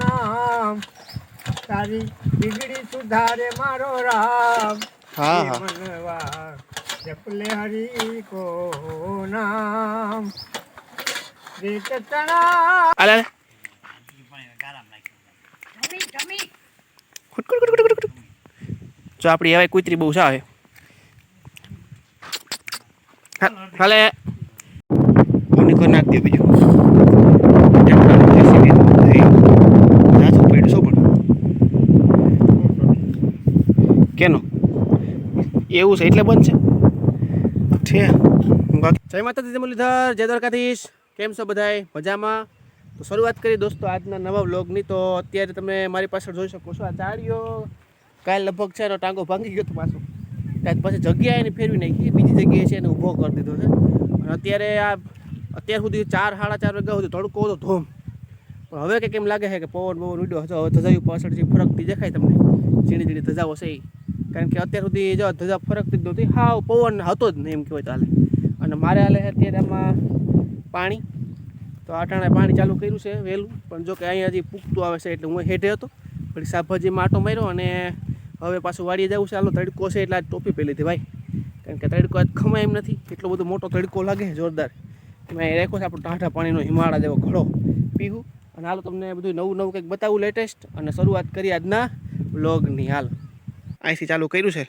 નામ. તારી બિગડી સુધારે મારો રામ. હા મનવા જપલે હરી કો નામ. રીત તણા. જો આપણી હવે કુતરી બહુ સાવે હાલે કોની કોઈ નાખ દે બીજું ટ્રેક્ટર જેસીબી થઈ નાચું પડ્યું શું પણ કેનો એવું છે એટલે બંધ છે. બાકી જય માતાજી મુરલીધર જય દ્વારકાધીશ. કેમ છો બધાય? મજામાં? તો શરૂઆત કરી દોસ્તો આજના નવા વ્લોગની. તો અત્યારે તમે મારી પાછળ જોઈ શકો છો આ ચાળીઓ કાલ લગભગ છે એનો ટાંગો ભાંગી ગયો હતો પાછો. ત્યાર પછી જગ્યાએ એને ફેરવી નાખી. બીજી જગ્યાએ છે એને ઊભો કરી દીધો છે. અને અત્યારે આ અત્યાર સુધી ચાર સાડા ચાર વાગ્યા સુધી તડકો હતો ધોમ. પણ હવે કંઈક એમ લાગે છે કે પવન બવન ઉડ્યો હતો હવે ધજાયું પાછળ જે ફરકથી દેખાય તમને. ઝીણી ઝીણી ધજાઓ છે ઈ. કારણ કે અત્યાર સુધી જો ધજા ફરકતી જ નહોતી. હાવ પવન હતો જ નહીં એમ કહેવાય ચાલે અને મારે હાલે અત્યારે આમાં પાણી. તો આટાણે પાણી ચાલુ કર્યું છે વહેલું. પણ જો કે અહીંયા હજી પૂગતું આવે છે એટલે હું હેઠે હતો. પછી શાકભાજીમાં આટો માર્યો અને હવે પાછું વાડીએ જવું છે. હાલો તડકો છે એટલે આજ ટોપી પહેલી લીધી ભાઈ. કારણ કે તડકો આજ ખમાય એમ નથી. એટલો બધો મોટો તડકો લાગે જોરદાર. મેં રાખ્યો છે આપણો ટાંઠા પાણીનો હિમાળા જેવો ઘડો. પીવું અને હાલો તમને બધું નવું નવું કંઈક બતાવું લેટેસ્ટ અને શરૂઆત કરી આજના બ્લોગની હાલ. અહીંથી ચાલુ કર્યું છે.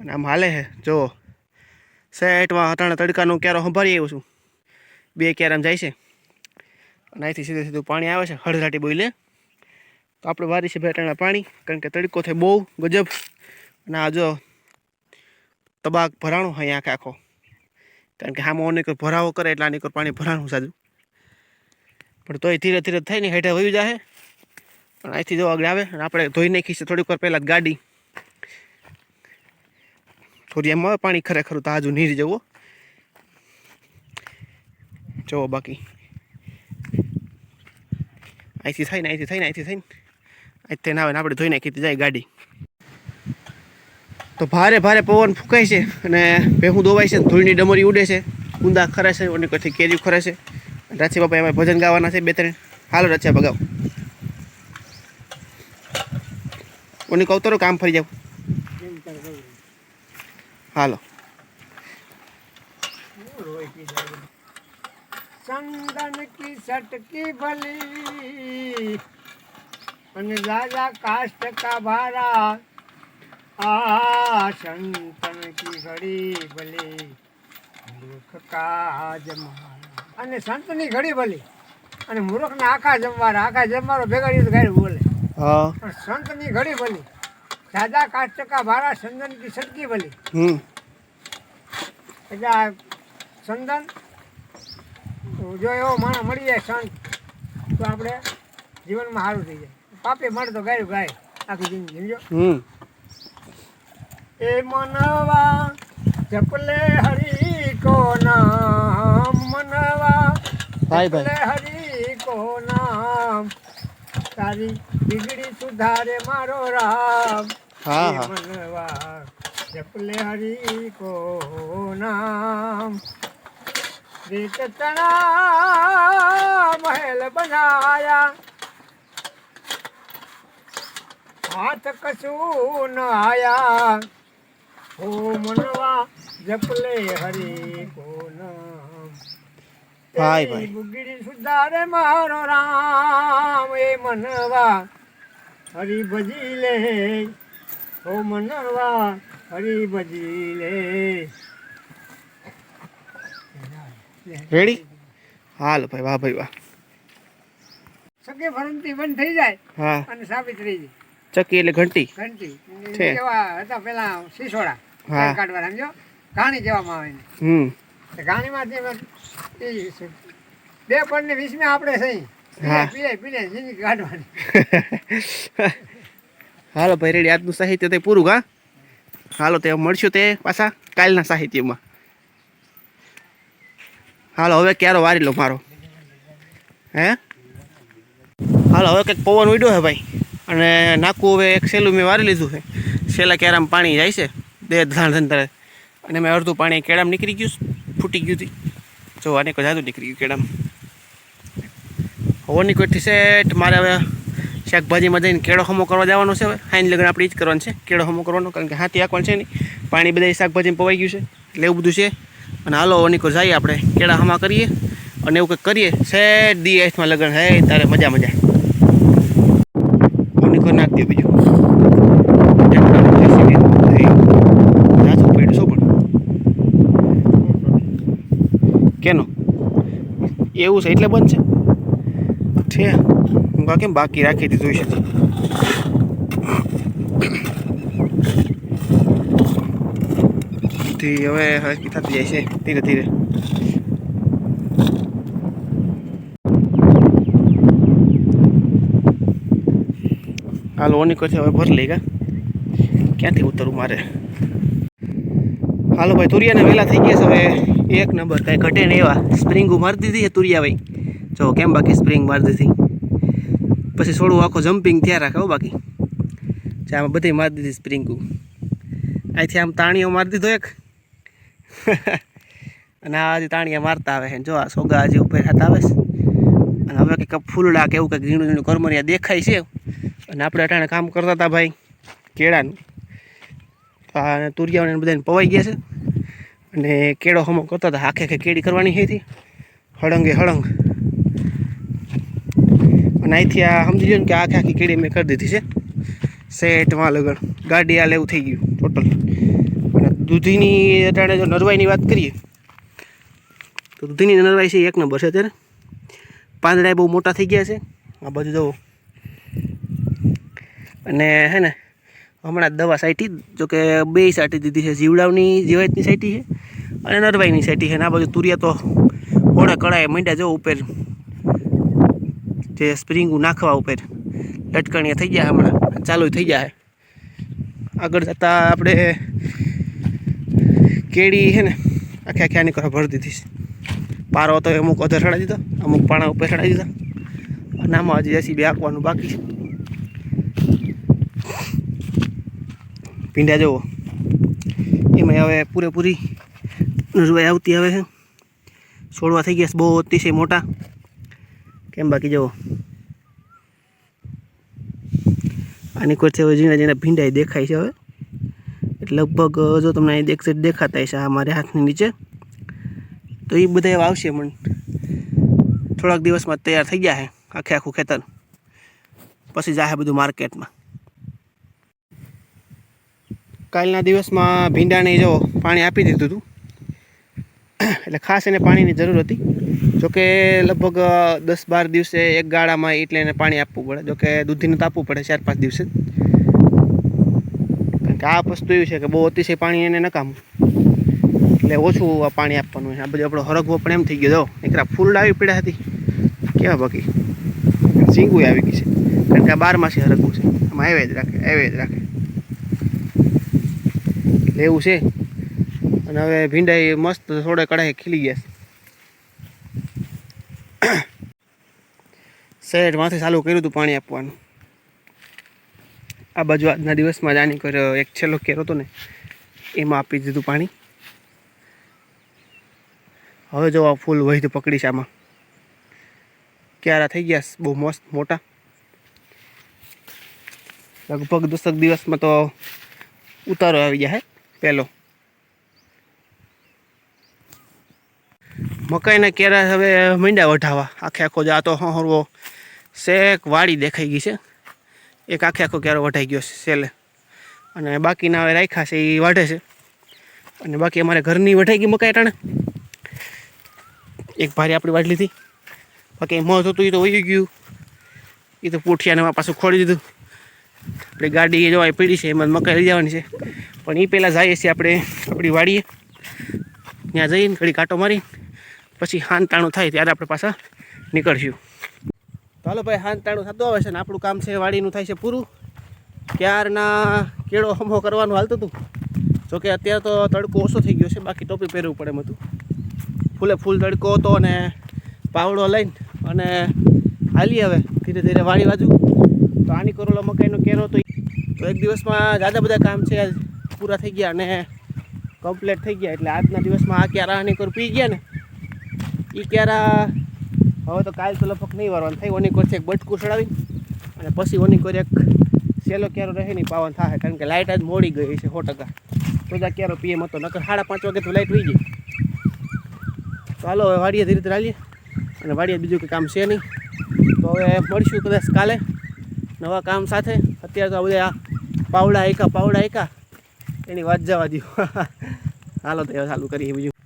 અને આમ હાલે છે. જો, સેટમાં હતાણા તડકાનું ક્યારો સંભાળી આવ્યો છું. બે ક્યારામ જાય છે. અને અહીંથી સીધું સીધું પાણી આવે છે, હળઘાટી બોલે તો આપણે વારી છે ભેટાણા પાણી, કારણ કે તડકો થાય બહુ ગજબ. અને આ જો તબાક ભરાણું અહીંયા આખે આખો. કારણ કે આમાં કોઈ ભરાવો કરે એટલે આની પાણી ભરાણું સાજું. પણ તોય ધીરે ધીરે થાય ને હેઠે વયું જાય પણ અહીંથી જો આગળ આવે આપણે ધોઈ નાખી છે થોડીક વાર પહેલાં ગાડી. આવે પાણી ખરેખર તાજુ નીર જવો જવો બાકી. અહીંથી થઈને અહીંથી થઈને અહીંથી થઈને. અહીંથી ના આવે ને આપણે ધોઈ નાખી જાય ગાડી. તો ભારે ભારે પવન ફૂંકાય છે અને ભેહું દોવાય છે ધૂળની ડમરી ઉડે છે. ઊંદા ખરે છે અને કથી કેરીઓ ખરે છે. રાચી બાપા એમાં ભજન ગાવાના છે, બે ત્રણ. હાલો રચ્યા ભગાવ. ઓની કહું તો કામ ફરી જાવ. હાલો. ચંદન કી સટકી ભલી અને લાલા કાષ્ટ કા ભારા આ સંતન કી ઘડી ભલી મૂર્ખ કા જમારા. અને સંતની ઘડી ભલી અને મૂર્ખના આખા જમવારા આખા જમવારો ભેગા રીતે ગાડી બોલે. હા. પણ સંતની ઘડી ભલી રાજા કાષ્ટ કા ભારા ચંદન કી સટકી ભલી. હમ. એટલે આ ચંદન જો એવો માણસ મળી જાય સંત તો આપણે જીવનમાં સારું થઈ જાય. પાપે મળે તો ગાયું ગાય આખી જિંદગી સમજો? એ મનવા જપલે હરી કો નામ મનવા ભાઈ ભાઈ. હરી કો નામ. તારી બીગડી સુધારે મારો રામ. હા હા. મનવા જપલે હરી કો નામ. રીત તણા મહેલ બનાયા. હાથ કશું ન આયા. હો મનવા જપલે હરી કો નામ. ભાઈ, ભાઈ. બુગડી સુધારે મારો રામ. એ મનવા હરી ભજી લે હો મનવા હરી ભજી લે. રેડી હાલ ભાઈ વાહ ભાઈ વાહ. સગે ફરંતી બંધ થઈ જાય હા. અને સાબિત રહી જાય ચકી એટલે ઘંટી. ઘંટી. કેવા હતા પેલા સિસોડા હા. કાઢવા સમજો? ઘાણી કહેવામાં આવે હમ. ઘાણીમાંથી. બે પણ ને વીસમે આપણે સહી હાલો ભાઈ રેડી આજનું સાહિત્ય તે પૂરું હા? હાલો તે મળશું તે પાછા કાલના સાહિત્યમાં. હાલો હવે ક્યારો વારી લો મારો. હે? હાલો હવે કંઈક પવન ઉડ્યો છે ભાઈ. અને નાખું હવે એક સેલું મેં વારી લીધું છે સેલા ક્યારામાં પાણી જાય છે. બે ધાણ ધંધરે અને મેં અડધું પાણી કેળામાં નીકળી ગયું ફૂટી ગયું હતી. જો આને જાદુ નીકળી ગયું કેળામાં. ઓની કોઈથી સેટ મારે હવે શાકભાજીમાં જઈને કેળો હમો કરવા જવાનો છે હવે. હાઈન લગન આપણે જ કરવાનું છે, કેળો હમો કરવાનો, કારણ કે હાથી આંકવાનું છે નહીં. પાણી બધા શાકભાજીમાં પવાઈ ગયું છે, એટલે એવું બધું છે. અને હાલો ઓનીકો જઈએ આપણે, કેળા હમા કરીએ. અને એવું કંઈક કરીએ સેટ દી આઈસમાં લગન હે, તારે મજા મજા. ઓનીકો નાખ દે બીજું. પણ કેનો? એવું છે, એટલે બંધ છે? છે. હું કહું કેમ બાકી રાખી દીધું છે થી હવે હરકી થતી જાય છે, ધીરે ધીરે. હાલ ઓની કરશે હવે ભર ગયા ક્યાંથી ઉતરવું મારે? હાલો ભાઈ, તુરિયાને વહેલા થઈ ગયા છે, હવે એક નંબર, કાંઈ ઘટે ને એવા. સ્પ્રિંગ મારી દીધી છે તુરિયા ભાઈ. જો કેમ બાકી સ્પ્રિંગ મારી દીધી? પછી થોડું આખો જમ્પિંગ થયા રાખે બાકી. જે આમાં બધી મારી દીધી સ્પ્રિંગું અહીંથી આમ તાણીઓ મારી દીધો એક. અને આ હજી તાણીયા મારતા આવે છે, જો આ સોગા હજી ઉપર હાથ આવે છે. અને હવે કંઈક ફૂલડા કે એવું કંઈક ઝીણું ઝીણું કરમરિયા દેખાય છે. અને આપણે અટાણે કામ કરતા હતા ભાઈ, કેળાનું. આ તુરિયાઓને બધાને પવાઈ ગયા છે. અને કેળો હમો કરતા હતા આખે આખે કેળી કરવાની હતી. હળંગે હળંગ. અને આ સમજી લો ને કે આખી આખી કીડી મેં કરી દીધી છે. સેટમાં લગણ ગાડી આ લેવું થઈ ગયું ટોટલ અને દૂધીની અટાણે જો નરવાઈની વાત કરીએ, તો દૂધીની નરવાઈ છે એક નંબર છે અત્યારે. પાંદડા બહુ મોટા થઈ ગયા છે. આ બધું જવો અને હે ને, હમણાં દવા સાઈટી જો કે બે સાટી દીધી છે. જીવડાવની જીવાતની સાઈટી છે અને નરવાઈની સાઈટી છે. અને આ બધું તુરિયા તો હોળે કળાએ મીંડા જવું ઉપર. જે સ્પ્રિંગું નાખવા ઉપર લટકણીયા થઈ ગયા હમણાં. ચાલુ થઈ જાય આગળ જતાં આપણે કેળી છે ને, આખે આખે આની કરવા ભરી દીધી છે. પારો તો અમુક અધર ચડાવી દીધો, અમુક પાણા ઉપર ચડાવી દીધા. અને આમાં હજી એસી બે આંકવાનું બાકી છે. ભીંડા જુઓ. એમાં હવે પૂરેપૂરી નરવાઈ આવતી આવે છે. છોડવા થઈ ગયા બહુ અતિશય મોટા. કેમ બાકી જવો આની કોઈ હવે ઝીણા ઝીણા ભીંડાઈ દેખાય છે હવે. લગભગ જો તમને અહીં દેખ દેખાતા હશે આ મારે હાથની નીચે, તો એ બધા આવશે પણ થોડાક દિવસમાં તૈયાર થઈ ગયા છે આખે આખું ખેતર. પછી જાહે બધું માર્કેટમાં. કાલના દિવસમાં ભીંડાને જો પાણી આપી દીધું હતું એટલે ખાસ એને પાણીની જરૂર હતી. જોકે લગભગ દસ બાર દિવસે એક ગાળામાં એટલે એને પાણી આપવું પડે. જોકે દૂધીને તો આપવું પડે ચાર પાંચ દિવસે. કારણ કે આ વસ્તુ એવી છે કે બહુ અતિશય પાણી એને નકામું. એટલે ઓછું આ પાણી આપવાનું આ બધું આપણો હરગવો પણ એમ થઈ ગયો. એકરા ફૂલ આવી પીડા હતી. કેવા બાકી? ઝીંગું આવી ગઈ છે. કારણ કે આ બારમાસી હરગવું છે. આમાં આવે જ રાખે આવે જ રાખે. એટલે એવું છે. અને હવે ભીંડા મસ્ત થોડે કડાઈ ખીલી ગયા છે. શહેરમાંથી ચાલુ કર્યું હતું પાણી આપવાનું. આ બાજુ આજના દિવસમાં જ કર્યો એક છેલ્લો કેરો હતો ને, એમાં આપી દીધું પાણી. હવે જો આ ફૂલ વહીતું પકડીશ આમાં. ક્યારા થઈ ગયા બહુ મસ્ત મોટા. લગભગ દસક દિવસમાં તો ઉતારો આવી ગયા હે પહેલો મકાઈના કેરા હવે મીંડા વઢાવા. આખે આખો જાતો હરવો શેક વાડી દેખાઈ ગઈ છે. એક આખે આખો ક્યારો વઢાઈ ગયો છે સેલે. અને બાકીના રાખ્યા છે એ વાઢે છે. અને બાકી અમારે ઘરની વઢાઈ ગઈ મકાઈ ટાણે. એક ભારી આપણી વાઢ લીધી. બાકી મોત હતું એ તો વહી ગયું. એ તો પૂઠિયાને પાછું ખોડી દીધું. આપણે ગાડી જો પીડી પડી છે, એમાં મકાઈ લઈ જવાની છે. પણ એ પહેલાં જઈએ છીએ આપણે, આપણી વાડીએ. ત્યાં જઈને ઘડી કાંટો મારી પછી હાન તાણું થાય ત્યારે આપણે પાછા નીકળશું. ચાલો ભાઈ, હાન તાણું થતું આવે છે ને આપણું કામ છે, વાડીનું થાય છે પૂરું. ક્યારના કેળો હમો કરવાનું હાલતું હતું જોકે અત્યારે તો તડકો ઓછો થઈ ગયો છે, બાકી ટોપી પહેરવું પડે એમ ફૂલે ફૂલ તડકો હતો અને પાવડો લઈને અને હાલી હવે ધીરે ધીરે વાડી બાજુ. તો આની કરોલો મકાઈનો કેરો તો તો એક દિવસમાં જાદા બધા કામ છે પૂરા થઈ ગયા અને કમ્પ્લીટ થઈ ગયા. એટલે આજના દિવસમાં આ ક્યારા આની કર પી ગયા ને? એ ક્યારા હવે તો કાલ તો લગભગ નહીં વારવાનું. થાય ઓની કોરથી એક બટકું ચડાવી અને પછી ઓની કોર એક સેલો ક્યારો રહે નહીં પાવન થાય કારણ કે લાઇટ આજ મોડી ગઈ છે સો ટકા. તો જ ક્યારો પીએમ હતો, નકર સાડા પાંચ વાગે તો લાઇટ હોઈ ગઈ. હાલો હવે વાડીએ ધીરે ધીરે હાલીએ. અને વાડીએ બીજું કંઈ કામ છે નહીં. તો હવે મળીશું કદાચ કાલે નવા કામ સાથે. અત્યારે તો બધા પાવડા એકા પાવડા એકા એની વાત જવા દઉં હાલો તો ચાલુ કરીએ બીજું.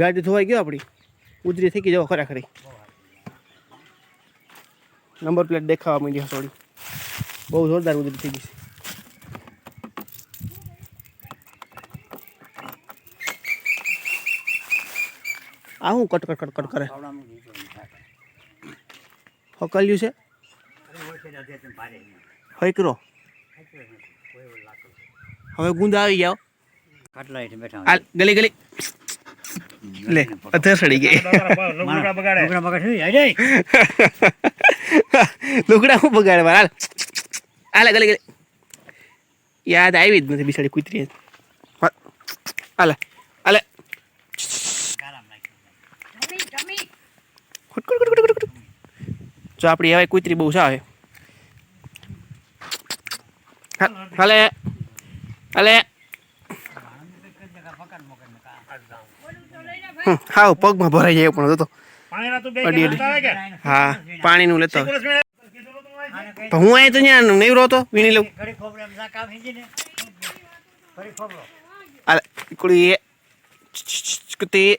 ગાડી ધોવાઈ ગયો આપણી. ઉજરી થઈ ગઈ ખરા ખરી. નંબર પ્લેટ દેખાવા માંડી થોડી. બહુ જોરદાર ઉજરી થઈ ગઈ છે. આ હું કટ કટ કટ કરે? હકલ્યું છે? હૈકરો. હવે ગુંદ આવી હાલ ગલી ગલી. લે અધર સડી ગઈ. લુગડા હું બગાડે હાલ. હાલે ગલી ગલી યાદ આવી જ નથી બિસાડી કૂતરી હાલે. હાલે. જો આપણી હવે કૂતરી બહુ સાવે હાલે. હાલે. હમ, હાવ પગમાં ભરાઈ જાય પણ તો અડી અડી હા પાણીનું લેતો આવે. પણ હું અહીં તો ત્યાં નહીં રહો તો વીણી લઉં ઘડી ખોબરે એમ કામ હિંજી ને ઘડી ખોબરો હાલે કુડી એ કુતી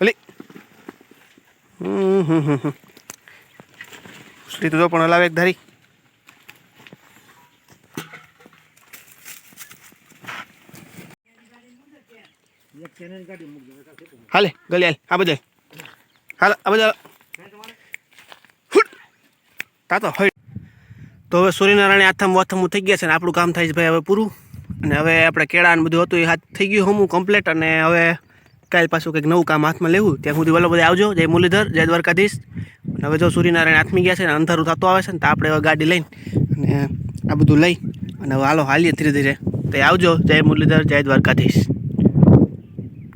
ઓલી હમ હમ હમ હમ. શ્રી તો જો પણ હલાવે એક ધારી હાલે ગલી હાલ આ બધે. હાલ, આ બધા. તાતો હોય. તો હવે સૂર્યનારાયણ આથમ વાથમ થઈ ગયા છે ને આપણું કામ થાય છે ભાઈ હવે પૂરું. અને હવે આપણે કેળા ને બધું હતું એ હાથ થઈ ગયું હમું કમ્પ્લીટ અને હવે કાલ પાછું કંઈક નવું કામ હાથમાં લેવું. ત્યાં સુધી વલ્લભ બધા આવજો. જય મુરલીધર, જય દ્વારકાધીશ. અને હવે જો સૂર્યનારાયણ આથમી ગયા છે ને અંધારું થતું આવે છે ને તો આપણે હવે ગાડી લઈને અને આ બધું લઈ અને હવે હાલો, હાલીએ ધીરે ધીરે. તો આવજો. જય મુરલીધર, જય દ્વારકાધીશ.